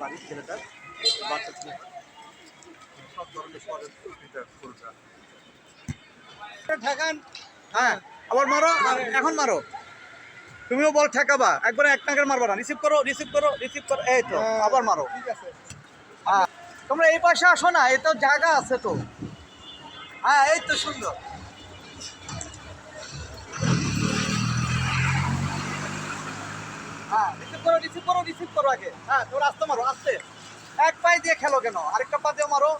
বাড়ি ছেলেটার বাচ্চা ছেলে। সব ধরনের সহযোগিতা করবে ঠেকান। হ্যাঁ আবার মারো আর এখন মারো। তুমিও বল ঠেকাবা একবারে এক টাকার মারবা না। রিসিভ করো রিসিভ করো রিসিভ করো এই তো আবার মারো। ঠিক আছে। হ্যাঁ তোমরা এই পাশে আসো না এই তো জায়গা আছে তো। হ্যাঁ এই তো সুন্দর হ্যাঁ রিসিভ করো রিসিভ করো রিসিভ করো আগে। হ্যাঁ তোর আস্তে মারো আস্তে। এক পায়ে দিয়ে খেলো কেন? আরেকটা পা দিয়ে মারো।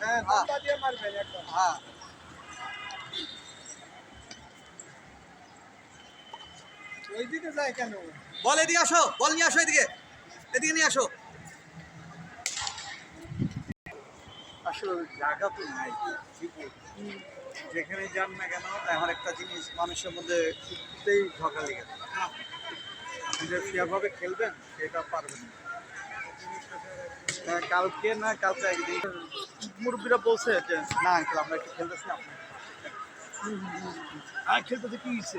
হ্যাঁ হ্যাঁ। দিয়ে মারবেন একদম। হ্যাঁ। ওইদিকে যায় কেন? বল এদিকে আসো। বল নিয়ে আসো এদিকে। এদিকে নিয়ে আসো। আসলে জায়গা তো নাই। যেখানে যান না কেন এমন একটা জিনিস মানুষের মধ্যে কিছুতেই ঝগড়া লেগে যে সেভাবে খেলবেন সেটা পারবেন হ্যাঁ, কালকে না কালকে একদিন। মুরব্বীরা বলছে যে না আঙ্কেল আমরা একটু খেলতেছি আপনি আর কি হয়েছে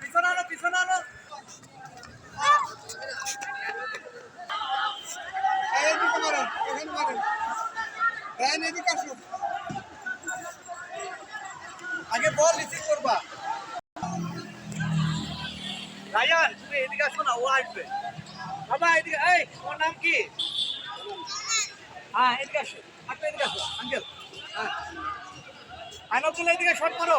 পিছনে আনো পিছনে আনো এইদিকে মারেন এখানে মারেন রায়ন এদিকে আসুন আগে বল রিসিভ করবা। রায়ান, তুমি এদিকে আসো না, ও আসবে। বাবা, এদিকে, এই, তোমার নাম কি? হ্যাঁ এদিকে আসো আপনি এদিকে আসো, আঙ্কেল। হ্যাঁ। আইনাতুল্লাহ এদিকে শট মারো।